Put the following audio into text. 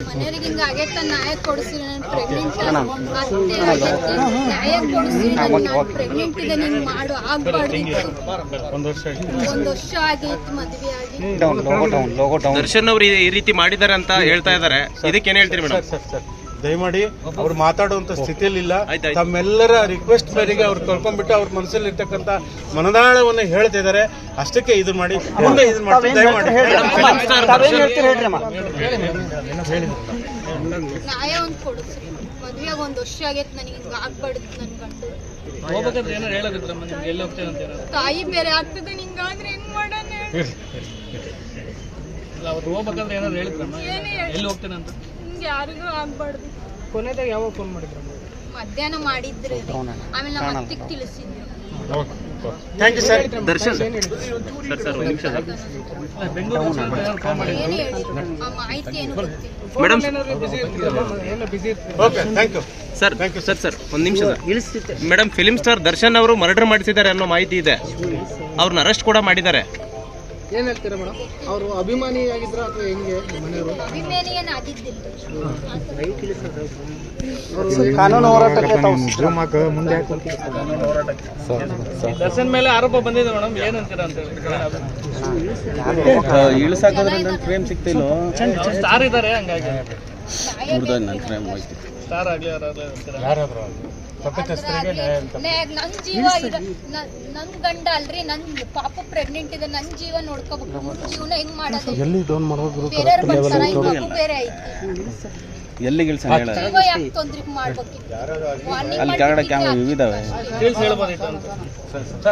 ಮನೆಯವ್ರಿಗೆ ಹಿಂಗ ಆಗೈತ ನ್ಯಾಯ ಕೊಡಿಸ್ರಿ ನಾನು ಪ್ರೆಗ್ನೆಂಟ್ ಅತ್ತೆ ಆಗೈತಿ ನ್ಯಾಯ ಕೊಡಿಸ್ರಿ ನಾನು ಪ್ರೆಗ್ನೆಂಟ್ ಇದೆ ನಿಂಗೆ ಮಾಡು ಆಗ್ಬಾರ್ದಿತ್ತು ಒಂದು ವರ್ಷ ಆಯ್ತು. ಒಂದ್ ವರ್ಷ ಆಗೈತಿ ಮದ್ವೆ ಆಗಿ. ಡೌನ್ ಲೋಗೋ ಡೌನ್ ಲೋಗೋ ಡೌನ್ ದರ್ಶನ್ ಅವರು ಈ ರೀತಿ ಮಾಡಿದ್ದಾರೆ ಅಂತ ಹೇಳ್ತಾ ಇದ್ದಾರೆ. ಇದಕ್ಕೆ ಏನ್ ಹೇಳ್ತೀರಿ ಮೇಡಮ್? Sir sir. ದಯಮಾಡಿ ಅವ್ರು ಮಾತಾಡುವಂತ ಸ್ಥಿತಿಯಲ್ಲಿ ಇಲ್ಲ. ತಮ್ಮೆಲ್ಲರ ರಿಕ್ವೆಸ್ಟ್ ಮೇರೆಗೆ ಅವ್ರು ಕರ್ಕೊಂಡ್ಬಿಟ್ಟು ಅವ್ರ ಮನಸ್ಸಲ್ಲಿ ಇರ್ತಕ್ಕಂಥ ಮನದಾಳವನ್ನು ಹೇಳ್ತಿದ್ದಾರೆ ಅಷ್ಟಕ್ಕೆ ಇದು ಮಾಡಿ ಮುಂದೆ ಇದು ಮಾಡಿ ದಯಮಾಡಿ. ನ್ಯಾಯ ಒಂದ್ ಒಂದ್ ವರ್ಷ ಆಗೈತಿ ನನಗೆ ಹಿಂಗ ಆಗ್ಬಾರ್ದು ಗಂಡು. ತಾಯಿ ಬೇರೆ ಆಗ್ತದೆ ನಿಂಗಾದ್ರೆ ಹೆಂಗ್ ಮಾಡೋಣ? ಹೇಳಿದ್ರಮ್ಮ? ಏನೇ ಎಲ್ಲಿ ಹೋಗ್ತೇನೆ ಅಂತ? ಹಿಂಗೆ ಯಾರಿಗೂ ಆಗ್ಬಾರ್ದು. ಕೊನೆದಾಗ ಯಾವಾಗ ಫೋನ್ ಮಾಡಿದ್ರಮ್ಮ ಮಧ್ಯಾಹ್ನ ಮಾಡಿದ್ರೆ ಆಮೇಲೆ ನಮ್ಮ ಅತ್ತಿಗೆ ತಿಳಿಸಿದ್ರು thank you sir Darshan. Sir sir ಒಂದು ನಿಮಿಷ ಸರ್. ಬೆಂಗಳೂರು ಫೋನ್ ಮಾಡಿ. ಏನು ಹೇಳಿದ್ರು ಆ ಮಾಹಿತಿ ಏನು ಗೊತ್ತಿಲ್ಲ. ಮೇಡಮ್ ಏನೋ busy okay thank you sir sir sir ಒಂದು ನಿಮಿಷ sir madam film star Darshan ಅವರು ಮರ್ಡರ್ ಮಾಡಿಸಿದ್ದಾರೆ ಅನ್ನೋ ಮಾಹಿತಿ ಇದೆ. ಅವ್ರನ್ನ ಅರೆಸ್ಟ್ ಕೂಡ ಮಾಡಿದ್ದಾರೆ. ಏನ್ ಹೇಳ್ತೀರಾ ಮೇಡಮ್? ಅವರು ಅಭಿಮಾನಿ ಆಗಿದ್ರ ಅಥವಾ ಹೆಂಗೆ ಮನೆಯವರು? ಅಭಿಮಾನಿ ಏನು ಆಗಿದ್ದಿಲ್ಲ ಕಾನೂನು ಹೋರಾಟಕ್ಕೆ ತಾವು ದರ್ಶನ್ ಮೇಲೆ ಆರೋಪ ಬಂದಿದೆ ಮೇಡಮ್. ಏನಂತೀರಾ ಅಂತ ಹೇಳಿ. ಇಳಿಸಾಕೋದ್ರಿಂದ ಫ್ರೇಮ್ ಸಿಗ್ತಿಲ್ಲ ಸ್ಟಾರ್ ಇದ್ದಾರೆ ಹಂಗಾಗಿ. ನನ್ನ ಕ್ರೈಮ್ ಯಾರಾದ್ರು ನನ್ ಜೀವ ನನ್- ಗಂಡ ಅಲ್ರಿ ನನ್ ಪಾಪ ಪ್ರೆಗ್ನೆಂಟ್ ಇದೆ ನನ್ ಜೀವ ನೋಡ್ಕೋಬೇಕು. ಜೀವನ ಹೆಂಗ್ ಮಾಡೋದು? ಎಲ್ಲಿ ಡೌನ್ ಮಾಡ್ಬೇಕು ಬೇರೆಯವ್ರ ಬರ್ತಾರ ಈ ಮಗು ಬೇರೆ ಐತಿ ಎಲ್ಲಿಗೆ ಇಳಿಸ ಜೀವ ಯಾಕೆ ತೊಂದ್ರೆ ಮಾಡ್ಬೇಕು? ವಾರ್ನಿಂಗ್ ಅಲ್ಲಿ ಕೆಳಗಡೆ ಕ್ಯಾಮ್ರಾ ಇದಾವೆ.